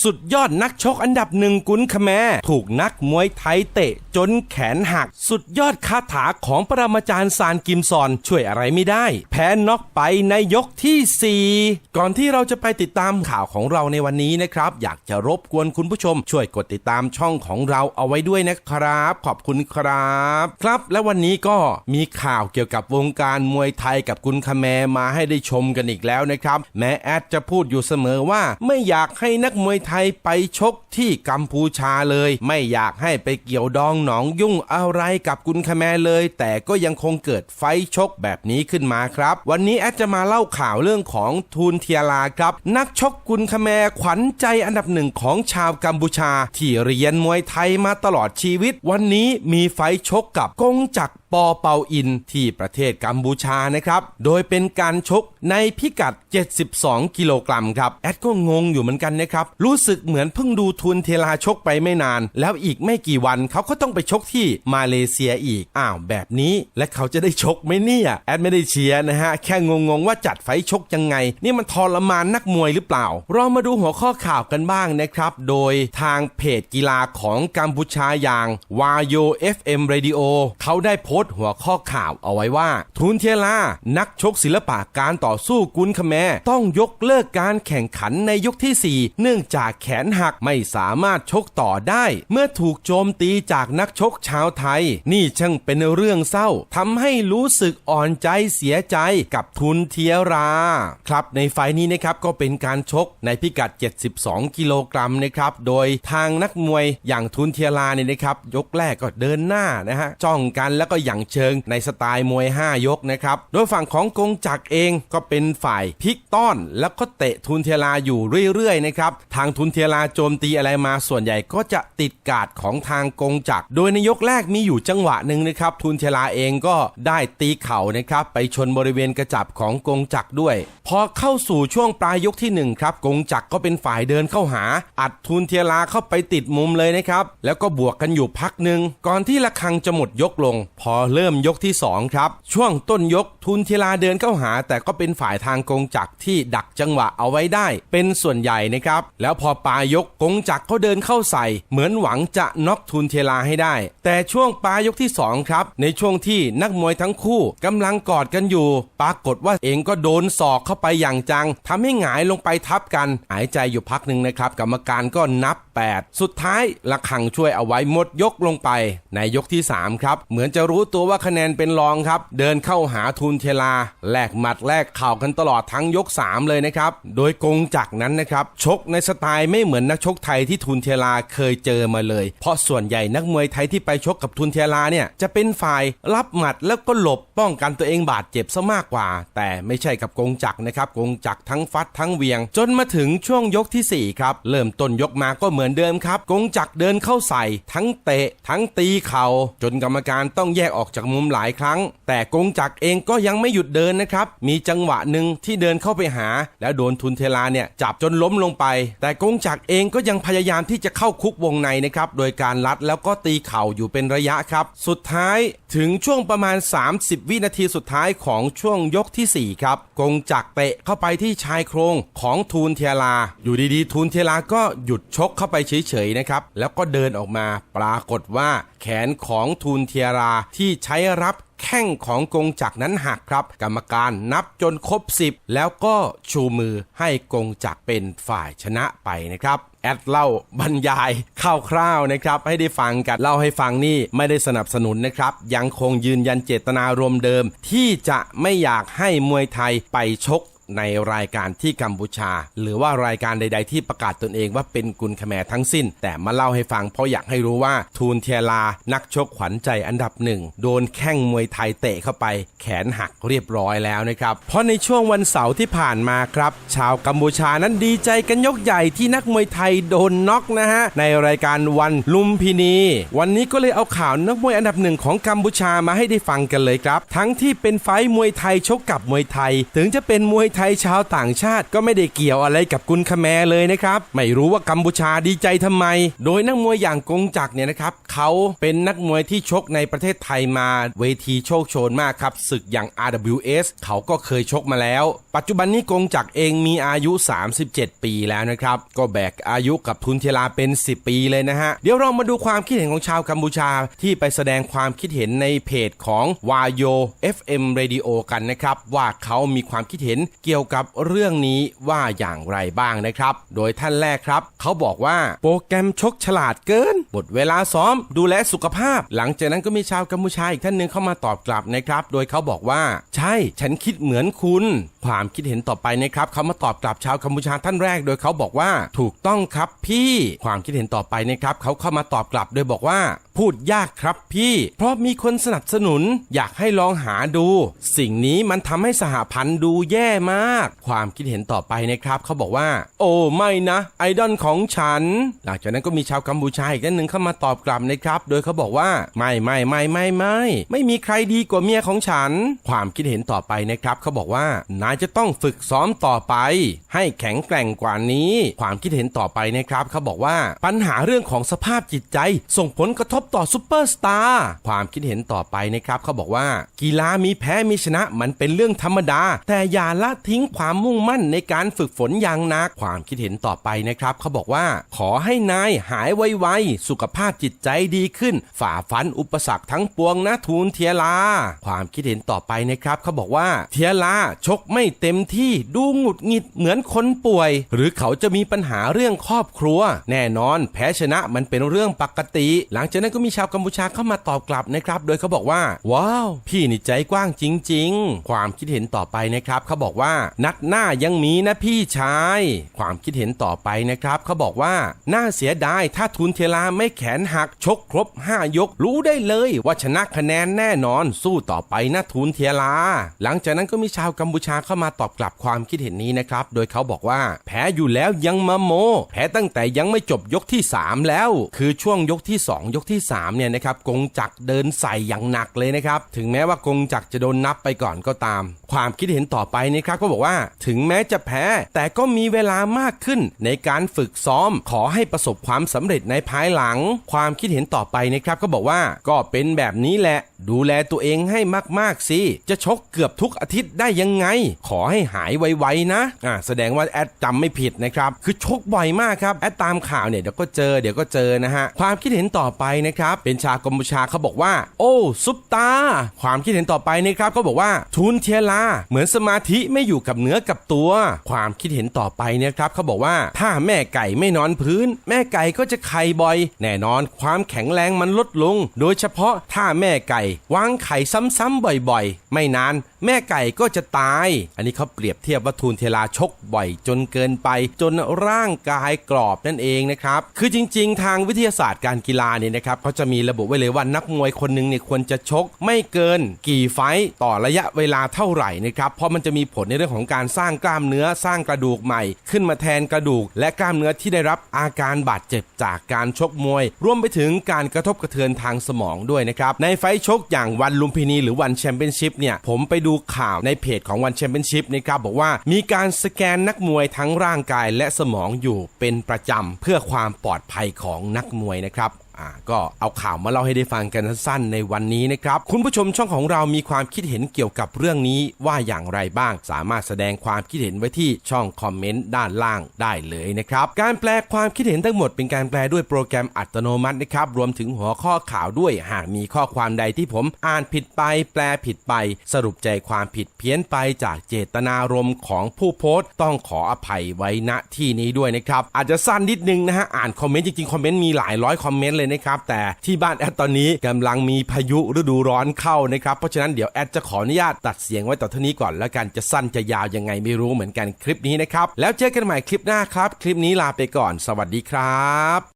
สุดยอดนักชกอันดับหนึ่งกุนขแมถูกนักมวยไทยเตะจนแขนหัก สุดยอดคาถาของปรมาจารย์ซานกิมซอนช่วยอะไรไม่ได้ แพ้น็อกไปในยกที่ 4 ก่อนที่เราจะไปติดตามข่าวของเราในวันนี้นะครับ อยากจะรบกวนคุณผู้ชม ช่วยกดติดตามช่องของเราเอาไว้ด้วยนะครับ ขอบคุณครับ ครับ และวันนี้ก็มีข่าวเกี่ยวกับวงการมวยไทยกับกุนคแมมาให้ได้ชมกันอีกแล้วนะครับ แม้แอดจะพูดอยู่เสมอว่าไม่อยากให้นักมวยไทยไปชกที่กัมพูชาเลย ไม่อยากให้ไปเกี่ยวดองหนองยุ่งอะไรกับกุนคแมเลย แต่ก็ยังคงเกิดไฟชกแบบนี้ขึ้นมาครับ วันนี้แอดจะมาเล่าข่าวเรื่องของทูนเทียลาครับ นักชกกุนคแมขวัญใจอันดับหนึ่งของชาวกัมพูชา ที่เรียนมวยไทยมาตลอดชีวิต วันนี้มีไฟชกกับกงจักร ปอเปาอินที่ประเทศกัมพูชานะครับ โดยเป็นการชกในพิกัด 72 กิโลกรัมครับ แอดก็งงอยู่เหมือนกันนะครับ รู้สึกเหมือนเพิ่งดูทุนเทลาชกไปไม่นาน แล้วอีกไม่กี่วันเขาก็ต้องไปชกที่มาเลเซียอีก อ้าวแบบนี้และเขาจะได้ชกไหมเนี่ย แอดไม่ได้เชียร์นะฮะ แค่งงๆว่าจัดไฟชกยังไง นี่มันทรมานนักมวยหรือเปล่า เรามาดูหัวข้อข่าวกันบ้างนะครับ โดยทางเพจกีฬาของกัมพูชาอย่างวาโย FM Radio เขาได้โพสต์หัวข้อข่าวเอาไว้ว่าทุนเทยลานักชกศิลปะการต่อสู้กุนคแมต้องยกเลิกการแข่งขันในยกที่ 4 เนื่องจากแขนหักไม่สามารถชกต่อได้ เมื่อถูกโจมตีจากนักชกชาวไทย นี่ช่างเป็นเรื่องเศร้าทำให้รู้สึกอ่อนใจเสียใจกับทุนเทียรา ครับในไฟล์นี้นะครับก็เป็นการชกในพิกัด 72 กิโลกรัมนะครับโดยทางนักมวยอย่างทุนเทียราเนี่ยนะครับยกแรกก็เดินหน้านะฮะจ้องกันแล้วก็ยอย่างเชิงในสไตล์มวย 5 ยกนะครับ โดยฝั่งของกงจักรเองก็เป็นฝ่ายพลิกต้อน แล้วก็เตะทุนเทียราอยู่เรื่อยๆนะครับทางทุนเทียราโจมตีอะไรมาส่วนใหญ่ก็จะติดกาดของทางกงจักร โดยในยกแรกมีอยู่จังหวะหนึ่งนะครับทุนเทียราเองก็ได้ตีเข่านะครับไปชนบริเวณกระจับของกงจักรด้วย พอเข้าสู่ช่วงปลายยกที่หนึ่งครับกงจักรก็เป็นฝ่ายเดินเข้าหา อัดทุนเทียราเข้าไปติดมุมเลยนะครับแล้วก็บวกกันอยู่พักหนึ่งก่อนที่ระฆังจะหมดยกลง พอเริ่มยกที่สองครับ ช่วงต้นยกทุนเทียราเดินเข้าหา แต่ก็เป็นฝ่ายทางกงจักรที่ดักจังหวะเอาไว้ได้ เป็นส่วนใหญ่นะครับ แล้วพอปลายยกกงจักรเขาเดินเข้าใส่ เหมือนหวังจะน็อกทุนเทลาให้ได้ แต่ช่วงปลายยกที่สองครับ ในช่วงที่นักมวยทั้งคู่กำลังกอดกันอยู่ ปรากฏว่าเองก็โดนศอกเข้าไปอย่างจังทำให้หงายลงไปทับกัน หายใจอยู่พักหนึ่งนะครับ กรรมการก็นับ 8 สุดท้ายระฆังช่วยเอาไว้หมดยกลงไป ในยกที่ 3 ครับ เหมือนจะรู้ตัวว่าคะแนนเป็นรองครับ เดินเข้าหาทุนเทลาแลกหมัดแลกเข่ากันตลอดทั้งยก 3 เลยนะครับ โดยกงจักนั้นนะครับ ชกในสไตล์ไม่เหมือนนักชกไทยที่ทุนเทลาเคยเจอมาเลย เพราะส่วนใหญ่นักมวยไทยที่ไปชกกับทุนเทลาเนี่ยจะเป็นฝ่ายรับหมัดแล้วก็หลบป้องกันตัวเองบาดเจ็บซะมากกว่า แต่ไม่ใช่กับกงจักนะครับกงจักทั้งฟัดทั้งเวียง จนมาถึงช่วงยกที่สี่ครับเริ่มต้นยกมาก็เหมือนเดิมครับ กงจักเดินเข้าใส่ ทั้งเตะ ทั้งตีเข่าจนกรรมการต้องแยกออกจากมุมหลายครั้ง แต่กงจักรเองก็ยังไม่หยุดเดินนะครับ มีจังหวะหนึ่งที่เดินเข้าไปหา แล้วโดนทุนเทลาเนี่ยจับจนล้มลงไป แต่กงจักรเองก็ยังพยายามที่จะเข้าคุกวงในนะครับ โดยการลัดแล้วก็ตีเข่าอยู่เป็นระยะครับ สุดท้ายถึงช่วงประมาณ 30 วินาทีสุดท้ายของช่วงยกทีสี่4 ครับ กงจักรเตะเข้าไปที่ชายโครงของทูนเทลา อยู่ดีๆ ทูนเทลาก็หยุดชกเข้าไปเฉยๆนะครับ แล้วก็เดินออกมา ปรากฏว่าแขนของทูนเทราที่ที่ใช้รับแข้งของกงจักรนั้นหักครับ กรรมการนับจนครบ 10 แล้วก็ชูมือให้กงจักรเป็นฝ่ายชนะไปนะครับ แอดเล่าบรรยายคร่าวๆนะครับ ให้ได้ฟังกันเล่าให้ฟังนี่ไม่ได้สนับสนุนนะครับ ยังคงยืนยันเจตนารมณ์เดิม ที่จะไม่อยากให้มวยไทยไปชก ในรายการที่กัมพูชา หรือว่ารายการใด ๆ ที่ประกาศตนเองว่าเป็นกุลคแมทั้งสิ้น แต่มาเล่าให้ฟังเพราะอยากให้รู้ว่าทูนเทียลา นักชกขวัญใจอันดับหนึ่งโดนแข้งมวยไทยเตะเข้าไป แขนหักเรียบร้อยแล้วนะครับเพราะในช่วงวันเสาร์ที่ผ่านมาครับชาวกัมพูชานั้นดีใจกันยกใหญ่ที่นักมวยไทยโดนน็อกนะฮะในรายการวันลุมพินี วันนี้ก็เลยเอาข่าวนักมวยอันดับหนึ่งของกัมพูชามาให้ได้ฟังกันเลยครับ ทั้งที่เป็นไฟมวยไทยชกกับมวยไทย ถึงจะเป็นมวยไททยชาวต่างชาติก็ไม่ได้เกี่ยวอะไรกับกุนคแมเลยนะครับ ไม่รู้ว่ากัมพูชาดีใจทำไม โดยนักมวยอย่างกงจักรเนี่ยนะครับเขาเป็นนักมวยที่ชกในประเทศไทยมาเวทีโชคโชนมากครับศึกอย่าง RWS เขาก็เคยชกมาแล้ว ปัจจุบันนี้กงจักรเองมีอายุ 37 ปีแล้วนะครับ ก็แบกอายุกับทุนเทลาเป็น 10 ปีเลยนะฮะ เดี๋ยวเรามาดูความคิดเห็นของชาวกัมพูชาที่ไปแสดงความคิดเห็นในเพจของวายโย FM Radio กันนะครับ ว่าเขามีความคิดเห็นเกี่ยวกับเรื่องนี้ว่าอย่างไรบ้างนะครับ โดยท่านแรกครับ เขาบอกว่าโปรแกรมชกฉลาดเกิน บทเวลาซ้อม ดูแลสุขภาพ หลังจากนั้นก็มีชาวกัมพูชาอีกท่านหนึ่งเข้ามาตอบกลับนะครับ โดยเขาบอกว่า ใช่ฉันคิดเหมือนคุณ ความคิดเห็นต่อไปนะครับเขามาตอบกลับชาวกัมพูชาท่านแรก โดยเขาบอกว่า ถูกต้องครับพี่ ความคิดเห็นต่อไปนะครับเขาเข้ามาตอบกลับโดยบอกว่าพูดยากครับพี่ เพราะมีคนสนับสนุนอยากให้ลองหาดู สิ่งนี้มันทำให้สหพันธ์ดูแย่มาก ความคิดเห็นต่อไปนะครับ เขาบอกว่า โอ้ไม่นะ ไอดอลของฉัน หลังจากนั้นก็มีชาวกัมพูชาอีกท่านหนึ่งเข้ามาตอบกลับนะครับ โดยเขาบอกว่า ไม่ไม่ไม่ไม่ไม่ไม่มีใครดีกว่าเมียของฉัน ความคิดเห็นต่อไปนะครับ เขาบอกว่านายจะต้องฝึกซ้อมต่อไป ให้แข็งแกร่งกว่านี้ ความคิดเห็นต่อไปนะครับ เขาบอกว่าปัญหาเรื่องของสภาพจิตใจ ส่งผลกระทบต่อซูเปอร์สตาร์ความคิดเห็นต่อไปนะครับเขาบอกว่า กีฬามีแพ้มีชนะมันเป็นเรื่องธรรมดา แต่อย่าละทิ้งความมุ่งมั่นในการฝึกฝนอย่างนัก ความคิดเห็นต่อไปนะครับเขาบอกว่า ขอให้นายหายไวๆสุขภาพจิตใจดีขึ้น ฝ่าฟันอุปสรรคทั้งปวงนะทูลเทียลา ความคิดเห็นต่อไปนะครับเขาบอกว่าเทียลาชกไม่เต็มที่ดูหงุดหงิดเหมือนคนป่วย หรือเขาจะมีปัญหาเรื่องครอบครัว แน่นอนแพ้ชนะมันเป็นเรื่องปกติ หลังจากนั้นก็มีชาวกัมพูชาเข้ามาตอบกลับนะครับ โดยเขาบอกว่า ว้าว พี่นี่ใจกว้างจริง ๆ ความคิดเห็นต่อไปนะครับเขาบอกว่า นัดหน้ายังมีนะพี่ชาย ความคิดเห็นต่อไปนะครับเขาบอกว่า น่าเสียดายถ้าทุนเทลาไม่แขนหักชกครบ 5 ยก รู้ได้เลยว่าชนะคะแนนแน่นอนสู้ต่อไปนะทุนเทลา หลังจากนั้นก็มีชาวกัมพูชาเข้ามาตอบกลับความคิดเห็นนี้นะครับ โดยเขาบอกว่า แพ้อยู่แล้วยังมาโม แพ้ตั้งแต่ยังไม่จบยกที่ 3 แล้ว คือช่วงยกที่ 2 ยกที่3เนี่ยนะครับกงจักรเดินใส่อย่างหนักเลยนะครับถึงแม้ว่ากงจักรจะโดนนับไปก่อนก็ตาม ความคิดเห็นต่อไปนะครับก็บอกว่าถึงแม้จะแพ้ แต่ก็มีเวลามากขึ้นในการฝึกซ้อมขอให้ประสบความสำเร็จในภายหลัง ความคิดเห็นต่อไปนะครับก็บอกว่าก็เป็นแบบนี้แหละ ดูแลตัวเองให้มากๆสิ จะชกเกือบทุกอาทิตย์ได้ยังไง ขอให้หายไวๆนะอ่าแสดงว่าแอดจำไม่ผิดนะครับ คือชกบ่อยมากครับ แอดตามข่าวเนี่ยเดี๋ยวก็เจอเดี๋ยวก็เจอนะฮะ ความคิดเห็นต่อไปนะครับ เป็นชาวกัมพูชาเขาบอกว่า โอ้ซุปตา ความคิดเห็นต่อไปนะครับเขาบอกว่าทุนเทียลา เหมือนสมาธิไม่อยู่กับเนื้อกับตัว ความคิดเห็นต่อไปนะครับเขาบอกว่าถ้าแม่ไก่ไม่นอนพื้น แม่ไก่ก็จะไข่บ่อย แน่นอนความแข็งแรงมันลดลง โดยเฉพาะถ้าแม่ไก่วางไข่ซ้ำๆบ่อยๆ ไม่นาน แม่ไก่ก็จะตาย อันนี้เขาเปรียบเทียบว่าทูนเทลาชกบ่อยจนเกินไป จนร่างกายกรอบนั่นเองนะครับ คือจริง ๆ ทางวิทยาศาสตร์การกีฬาเนี่ยนะครับเขาจะมีระบุไว้เลยว่านักมวยคนหนึ่งเนี่ยควรจะชก ไม่เกินกี่ไฟต์ต่อระยะเวลาเท่าไหร่นะครับ เพราะมันจะมีผลในเรื่องของการสร้างกล้ามเนื้อสร้างกระดูกใหม่ ขึ้นมาแทนกระดูก และกล้ามเนื้อที่ได้รับอาการบาดเจ็บจากการชกมวย รวมไปถึงการกระทบกระเทือนทางสมองด้วยนะครับ ในไฟต์ชกอย่างวันลุมพินีหรือวันแชมเปี้ยนชิพเนี่ยผมไปดููข่าวในเพจของวันแชมเปี้ยนชิพนะครับบอกว่ามีการสแกนนักมวยทั้งร่างกายและสมองอยู่เป็นประจำเพื่อความปลอดภัยของนักมวยนะครับ อ่าก็เอาข่าวมาเล่าให้ได้ฟังกันสั้นๆในวันนี้นะครับ คุณผู้ชมช่องของเรามีความคิดเห็นเกี่ยวกับเรื่องนี้ว่าอย่างไรบ้าง สามารถแสดงความคิดเห็นไว้ที่ช่องคอมเมนต์ด้านล่างได้เลยนะครับ การแปลความคิดเห็นทั้งหมดเป็นการแปลด้วยโปรแกรมอัตโนมัตินะครับ รวมถึงหัวข้อข่าวด้วยหากมีข้อความใดที่ผมอ่านผิดไป แปลผิดไป สรุปใจความผิดเพี้ยนไปจากเจตนารมณ์ของผู้โพสต์ ต้องขออภัยไว้ณที่นี้ด้วยนะครับอาจจะสั้นนิดนึงนะฮะอ่านคอมเมนต์จริงๆคอมเมนต์มีหลายร้อยคอมเมนต์เลยนะครับแต่ที่บ้านแอดตอนนี้กำลังมีพายุฤดูร้อนเข้านะครับเพราะฉะนั้นเดี๋ยวแอดจะขออนุญาตตัดเสียงไว้ต่อเท่านี้ก่อนแล้วกันจะสั้นจะยาวยังไงไม่รู้เหมือนกันคลิปนี้นะครับแล้วเจอกันใหม่คลิปหน้าครับ คลิปนี้ลาไปก่อน สวัสดีครับ